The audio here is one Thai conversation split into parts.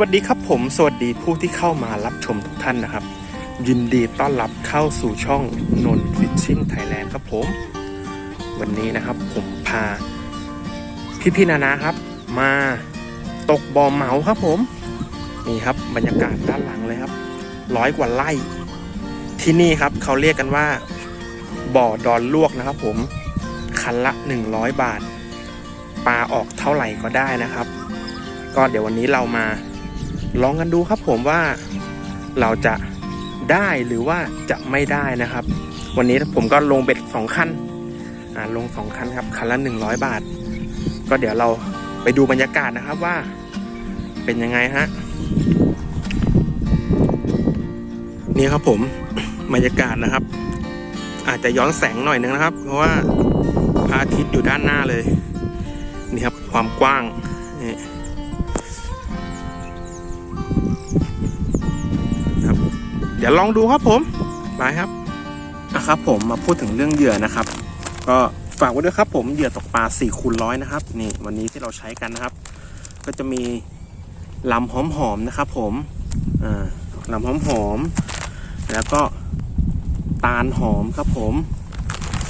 วัสดีครับผมสวัสดีผู้ที่เข้ามารับชมทุกท่านนะครับ ยินดีต้อนรับเข้าสู่ช่องนนฟิชชิ่งไทยแลนด์ครับผม วันนี้นะครับผมพาพี่พี่ๆนานาครับ มาตกบ่อเหมาครับผม นี่ครับบรรยากาศด้านหลังเลยครับ ร้อยกว่าไร่ที่นี่ครับเขาเรียกกันว่า บ่อดอนลวกนะครับ ผมคันละ 100 บาทปลาออกเท่าไหร่ก็ได้นะครับ ก็เดี๋ยววันนี้เรามา ลองกันดูครับผมว่าเราจะได้หรือว่าจะไม่ได้นะครับ วันนี้ผมก็ลงเบ็ดสองคันอ่าลงสองคันครับคันละหนึ่งร้อยบาท ก็เดี๋ยวเราไปดูบรรยากาศนะครับว่าเป็นยังไงฮะนี่ครับผมบรรยากาศนะครับ อาจจะย้อนแสงหน่อยนึงนะครับ เพราะว่าพระอาทิตย์อยู่ด้านหน้าเลย นี่ครับความกว้าง ดี๋ยวลองดูครับผมไปครับนะครับผมมาพูดถึงเรื่องเหยื่อนะครับ ก็ฝากไว้ด้วยครับ ผมเหยื่อตกปลา4คูณร้อยนะครับนี่วันนี้ที่เราใช้กันนะครับ ก็จะมีลำหอมๆนะครับ ผมอ่าลำหอมๆแล้วก็ตาลหอมครับผม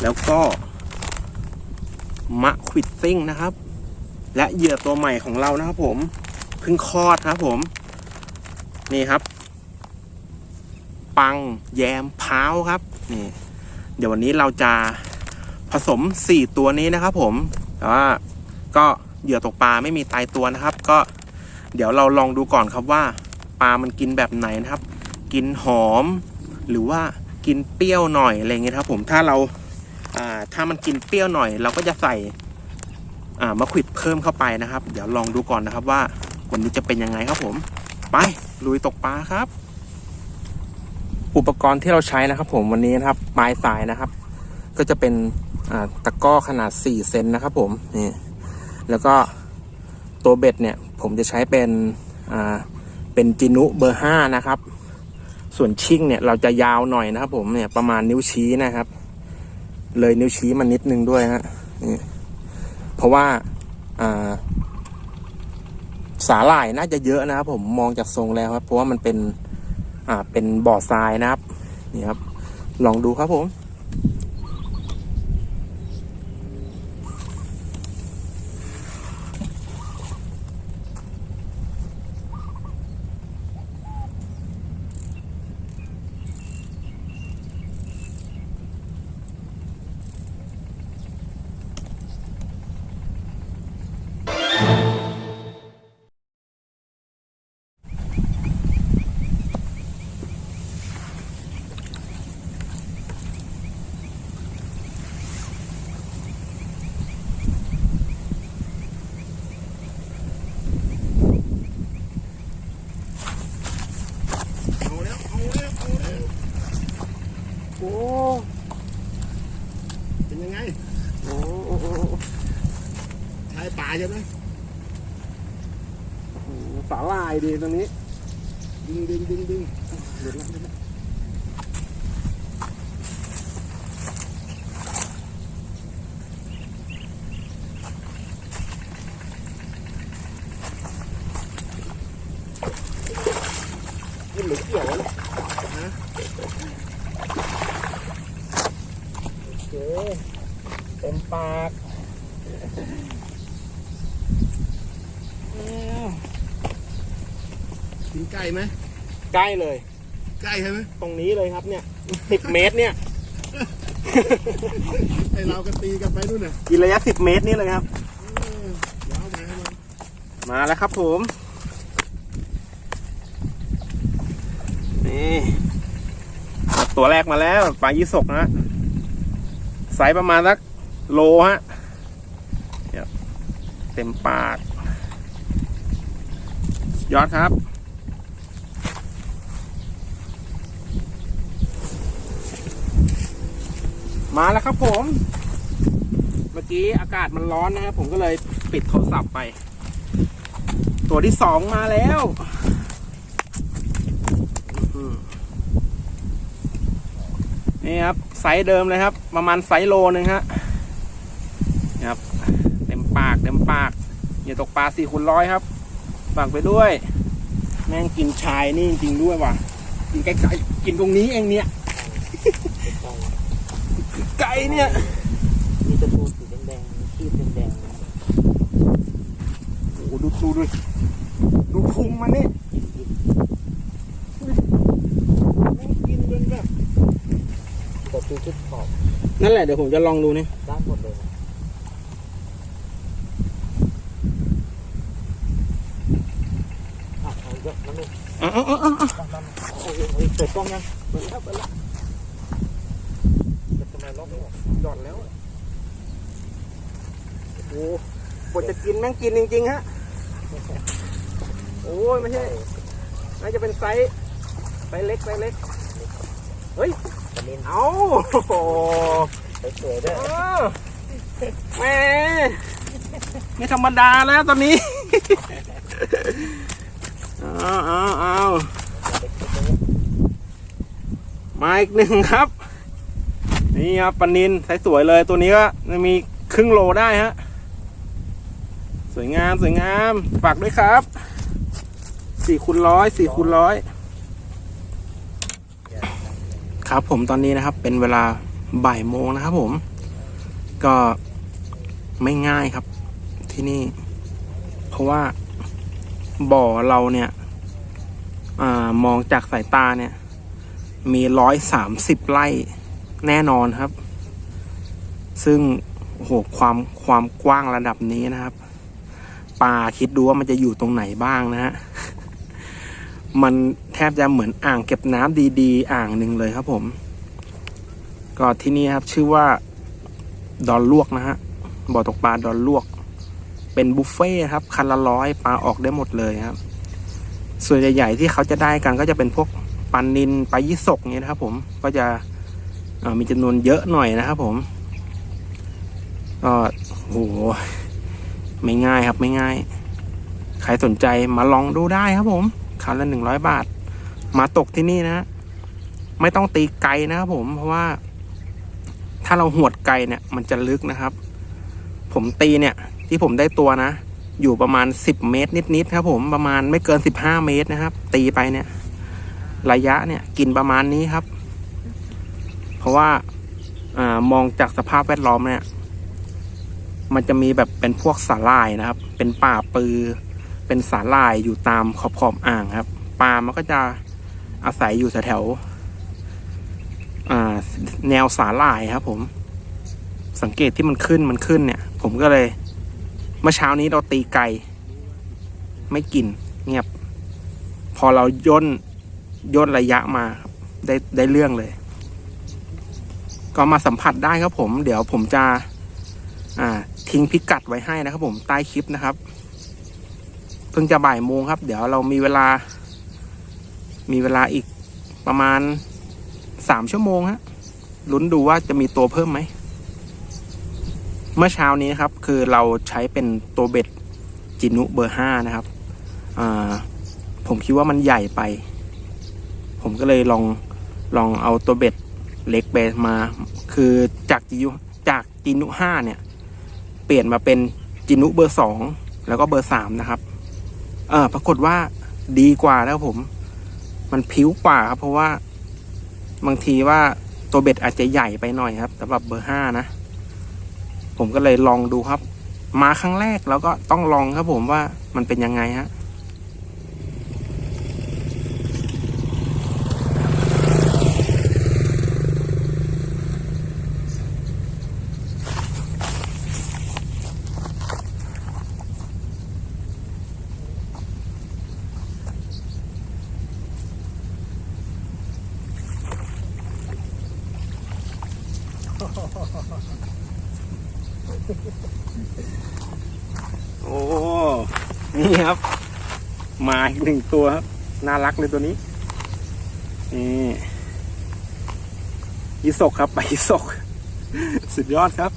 แล้วก็มะขวิดซิ่งนะครับ และเหยื่อตัวใหม่ของเรานะครับ ผมเพิ่งคลอดครับผม นี่ครับ ปัง แยมพร้าวครับนี่เดี๋ยววันนี้เราจะผสม 4 ตัวนี้นะครับ ผมแต่ว่าก็เหยื่อตกปลาไม่มีตายตัวนะครับ ก็เดี๋ยวเราลองดูก่อนครับว่าปลามันกินแบบไหนนะครับ กินหอม หรือว่ากินเปรี้ยวหน่อยอะไรเงี้ยครับ ผมถ้าเราถ้ามันกินเปรี้ยวหน่อย เราก็จะใส่มะขวิดเพิ่มเข้าไปนะครับ เดี๋ยวลองดูก่อนนะครับว่าวันนี้จะเป็นยังไงครับผม ไปลุยตกปลาครับ อุปกรณ์ที่เราใช้นะครับ ผมวันนี้นะครับปลายสายนะครับ ก็จะเป็นตะก้อขนาด 4 เซนนะครับ ผมนี่แล้วก็ตัวเบ็ดเนี่ย ผมจะใช้เป็นเป็นจินุเบอร์5นะครับ ส่วนชิ่งเนี่ยเราจะยาวหน่อยนะครับ ผมเนี่ยประมาณนิ้วชี้นะครับ เลยนิ้วชี้มานิดนึงด้วยฮะนี่เพราะว่าอ่าสาหร่ายน่าจะเยอะนะครับ ผมมองจากทรงแล้วครับ เพราะว่ามันเป็น อ่าเป็นบ่อทรายนะครับ นี่ครับ ลองดูครับผม เอาแล้วเอาแล้วเอาแล้วโอ้เป็นยังไง โอ้โอ้โอ้ ชายป่า ใช่ไหมโหสาหร่ายดีตรงนี้ ดึงดึงดึงดึงหลุดแล้วหลุดล้วกินหรือเกี่ยวนะโอเคเต็มปาก กินไก่ไหมใกล้เลยไก่ใช่ไหมตรงนี้เลยครับเนี่ยสิบเมตรเนี่ยไอเราก็ตีกันไปนู่นน่ะกินระยะสิบเมตรนี่เลยครับ เออเดี๋ยวเอามาให้มันมาแล้วครับผม นี่ ตัวแรกมาแล้วปลายี่สกนะไซส์ประมาณสักโลฮะเนี่ยเต็มปาก ยอดครับ มาแล้วครับผม เมื่อกี้อากาศมันร้อนนะครับผมก็เลยปิดโทรศัพท์ไป ตัวที่สองมาแล้วนี่ครับไซส์เดิมเลยครับ ประมาณไซส์โลนึงฮะครับ เต็มปากเต็มปากอย่าตกปลาสี่คูณร้อยครับฝากไปด้วย แม่งกินชายนี่จริงด้วยว่ะ กินไก่ๆกินตรงนี้เองเนี่ย ไก่เนี่ย มีตะปูสีแดงๆขีดแดงโอ้โหดูดูดูดูพุงมันนี่ๆกินกินแม่งกินเป็นแบบตะปูชุดขอบนั่นแหละเดี๋ยวผมจะลองดูนี่ด้านหมดเลยนะอะเอาเยอะนั่นเองอ๋ออ๋ออ๋ออ๋อโอ้ยโอ้ยเปิดกล้องยังเปิดแล้วเปิดแล้วแต่ทำไมล็อกไม่ออก หย่อนแล้ว โอ้โหกว่าจะกินแม่งกินจริงๆฮะ โอ้ยไม่ใช่ น่าจะเป็นไซส์ไซส์เล็กไซส์เล็ก เฮ้ยตะนินเอาโอ้โหสวยๆด้วยเออแหม่ไม่ธรรมดาแล้วตอนนี้ เอาเอาเอามาอีกหนึ่งครับ นี่ครับปลานินใสสวยเลยตัวนี้ก็มีครึ่งโลได้ฮะสวยงามสวยงามฝากด้วยครับสี่คูณร้อยสี่คูณร้อยครับผมตอนนี้นะครับ เป็นเวลาบ่ายโมงนะครับผม ก็ไม่ง่ายครับ ที่นี่ เพราะว่าบ่อเราเนี่ยอมองจากสายตาเนี่ย มีร้อยสามสิบไร่ แน่นอนครับ ซึ่งโอ้โหความความกว้างระดับนี้นะครับปลาคิดดูว่ามันจะอยู่ตรงไหนบ้างนะฮะมันแทบจะเหมือนอ่างเก็บน้ำดีๆ อ่างหนึ่งเลยครับผม ก็ที่นี่ครับชื่อว่าดอนลวกนะฮะบ่อตกปลาดอนลวก เป็นบุฟเฟ่ครับ คันละร้อยปลาออกได้หมดเลยครับ ส่วนใหญ่ๆที่เขาจะได้กันก็จะเป็นพวกปันนินปลายี่สกเนี้ยนะครับผมก็จะ มีจำนวนเยอะหน่อยนะครับผมก็โหไม่ง่ายครับไม่ง่าย ใครสนใจมาลองดูได้ครับผมคันละหนึ่งร้อยบาท มาตกที่นี่นะ ไม่ต้องตีไกลนะครับผมเพราะว่า ถ้าเราหวดไกลเนี่ย มันจะลึกนะครับ ผมตีเนี่ย ที่ผมได้ตัวนะ อยู่ประมาณสิบเมตรนิดๆครับผมประมาณไม่เกินสิบห้าเมตรนะครับ ตีไปเนี่ย ระยะเนี่ย กินประมาณนี้ครับ ราะว่าอามองจากสภาพแวดล้อมเนี่ย มันจะมีแบบเป็นพวกสาหร่ายนะครับ เป็นป่าปือ เป็นสาหร่ายอยู่ตามขอบขอบอ่างครับปลามันก็จะอาศัยอยู่แถวแนวสาหร่ายครับ ผม สังเกตที่มันขึ้นมันขึ้นเนี่ย ผมก็เลย เมื่อเช้านี้เราตีไก่ไม่กินเงียบ พอเราย่นย่นระยะมาได้ได้เรื่องเลย ก็มาสัมผัสได้ครับผม เดี๋ยวผมจะอ่าทิ้งพิกัดไว้ให้นะครับผมใต้คลิปนะครับ เพิ่งจะบ่ายโมงครับ เดี๋ยวเรามีเวลา มีเวลาอีกประมาณสามชั่วโมงฮะลุ้นดูว่าจะมีตัวเพิ่มไหม เมื่อเช้านี้ครับ คือเราใช้เป็นตัวเบ็ดจินุเบอร์ห้านะครับผมคิดว่ามันใหญ่ไป ผมก็เลยลองลองเอาตัวเบ็ด เล็กไปมา คือจากจินุจากจินุห้าเนี่ย เปลี่ยนมาเป็นจินุเบอร์สองแล้วก็เบอร์สามนะครับ เออปรากฏว่าดีกว่าแล้วผม มันผิวกว่าครับ เพราะว่าบางทีว่าตัวเบ็ดอาจจะใหญ่ไปหน่อยครับสำหรับเบอร์ห้านะ ผมก็เลยลองดูครับ มาครั้งแรกแล้วก็ต้องลองครับผมว่ามันเป็นยังไงฮะ โอ้ นี่ครับ มาอีก หนึ่งตัวครับน่ารักเลยตัวนี้นี่ยิสกครับไปยิสก สุดยอดครับ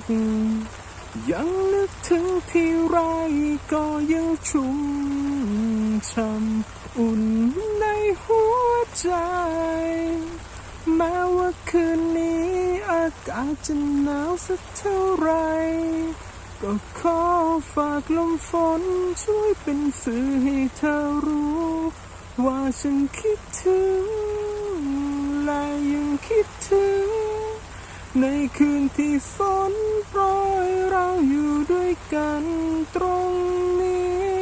ก ยังนึกถึงที่ไรก็ยังชุ่มช่ำอุ่นในหัวใจแม้ว่าคืนนี้อากาศจะหนาวสักเท่าไร ก็ขอฝากลมฝนช่วยเป็นสื่อให้เธอรู้ ว่าฉันคิดถึงและยังคิดถึง ในคืนที่ฝนโปรยเราอยู่ด้วยกันตรงนี้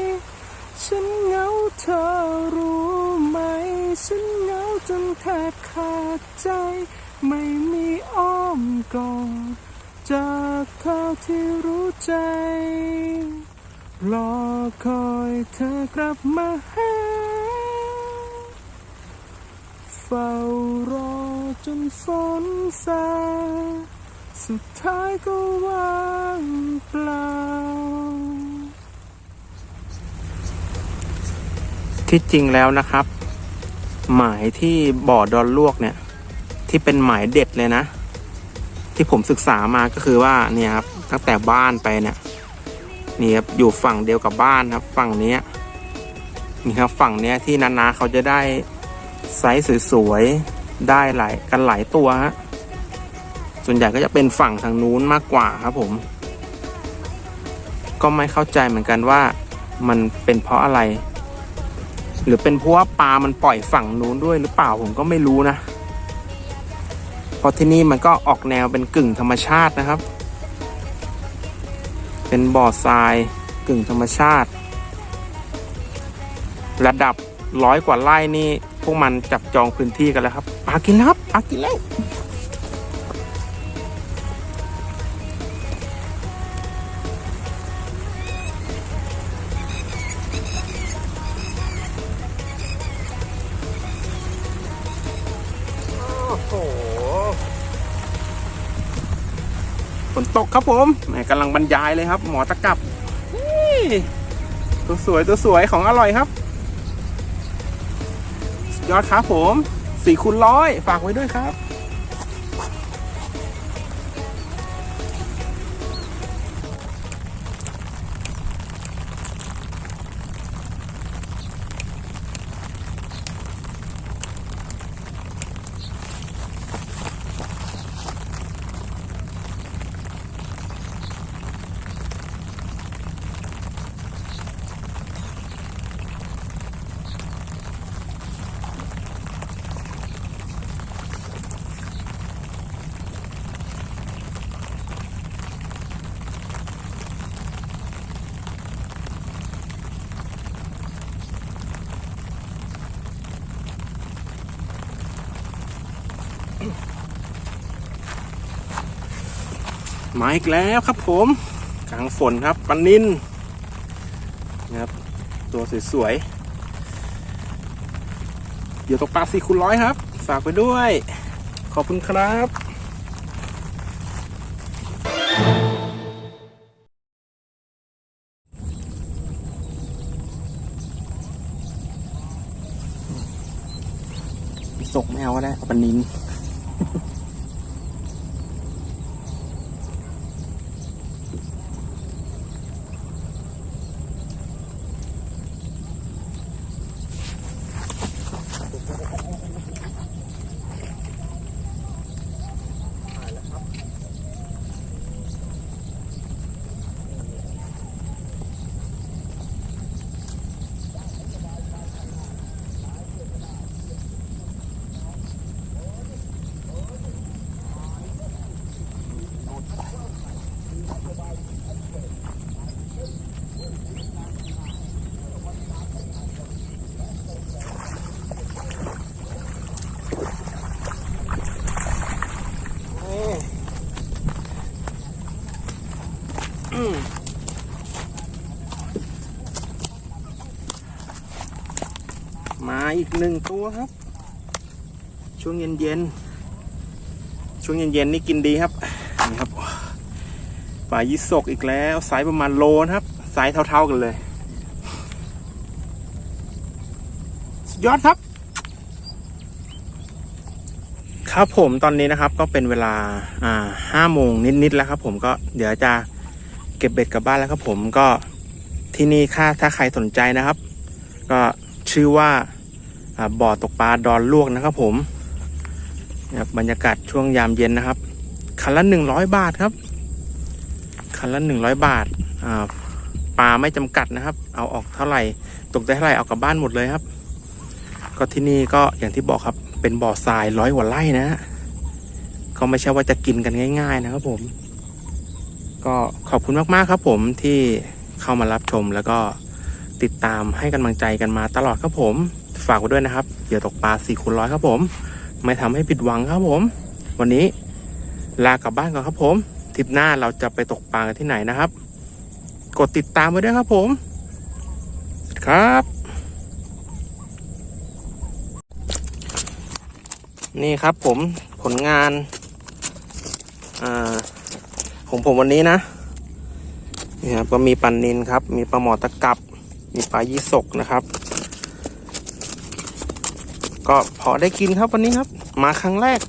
ฉันเหงาเธอรู้ไหม ฉันเหงาจนแทบขาดใจ ไม่มีอ้อมกอดจากเขาที่รู้ใจ รอคอยเธอกลับมาหาเฝ้ารอ จนฝนซาสุดท้ายก็ว่างเปล่า ที่จริงแล้วนะครับ หมายที่บ่อดอนลวกเนี่ย ที่เป็นหมายเด็ดเลยนะ ที่ผมศึกษามาก็คือว่าเนี่ยครับตั้งแต่บ้านไปเนี่ยนี่ครับอยู่ฝั่งเดียวกับบ้านครับ ฝั่งนี้นี่ครับฝั่งเนี้ยที่นาๆเขาจะได้ไซส์สวย ได้หลายกันหลายตัวฮะส่วนใหญ่ก็จะเป็นฝั่งทางนู้นมากกว่าครับผม ก็ไม่เข้าใจเหมือนกันว่ามันเป็นเพราะอะไร หรือเป็นเพราะว่าปลามันปล่อยฝั่งนู้นด้วยหรือเปล่าผมก็ไม่รู้นะเพราะที่นี่มันก็ออกแนวเป็นกึ่งธรรมชาตินะครับ เป็นบ่อทรายกึ่งธรรมชาติ ระดับร้อยกว่าไร่นี่ พวกมันจับจองพื้นที่กันแล้วครับปลากินแล้วครับปลากินแล้วฝนตกครับผมแหมกำลังบรรยายเลยครับ หมอตะกับนี่ตัวสวยตัวสวยของอร่อยครับ สุดยอดครับผมสี่คูณร้อยฝากไว้ด้วยครับ มาอีกแล้วครับผมกลางฝนครับปันนินนะครับ ตัวสวยๆเดี๋ยวตกปลาสี่คูณร้อยครับ ฝากไปด้วย ขอบคุณครับสกไม่เอาก็ได้เอาปันนิน อีกหนึ่งตัวครับ ช่วงเย็นๆช่วงเย็นๆนี่กินดีครับนี่ครับปลายิสกอีกแล้วไซส์ประมาณโลนะครับไซส์เท่าๆกันเลย สุดยอดครับ ครับผมตอนนี้นะครับก็เป็นเวลาอ่าห้าโมงนิดๆแล้วครับ ผมก็เดี๋ยวจะเก็บเบ็ดกลับบ้านแล้วครับ ผมก็ที่นี่ค่าถ้าใครสนใจนะครับ ก็ชื่อว่า บ่อตกปลาดอนลวกนะครับผมนะครับบรรยากาศช่วงยามเย็นนะครับ คันละหนึ่งร้อยบาทครับ คันละหนึ่งร้อยบาทปลาไม่จำกัดนะครับ เอาออกเท่าไหร่ ตกได้เท่าไหร่เอากลับบ้านหมดเลยครับ ก็ที่นี่ก็อย่างที่บอกครับ เป็นบ่อทรายร้อยกว่าไร่นะฮะก็ไม่ใช่ว่าจะกินกันง่าย ๆ นะครับผม ก็ขอบคุณมากๆครับ ผมที่เข้ามารับชมแล้วก็ติดตามให้กำลังใจกันมาตลอดครับผม ฝากไว้ด้วยนะครับเหยื่อตกปลาสี่คูณร้อยครับผม ไม่ทำให้ผิดหวังครับผม วันนี้ลากลับบ้านก่อนครับผมทริปหน้าเราจะไปตกปลากันที่ไหนนะครับ กดติดตามไว้ด้วยครับผมครับ นี่ครับผมผลงานอของผมวันนี้นะนี่ครับก็มีปันนินครับ มีปลาหมอตะกับ มีปลายี่สกนะครับ ก็พอได้กินครับวันนี้ครับ มาครั้งแรก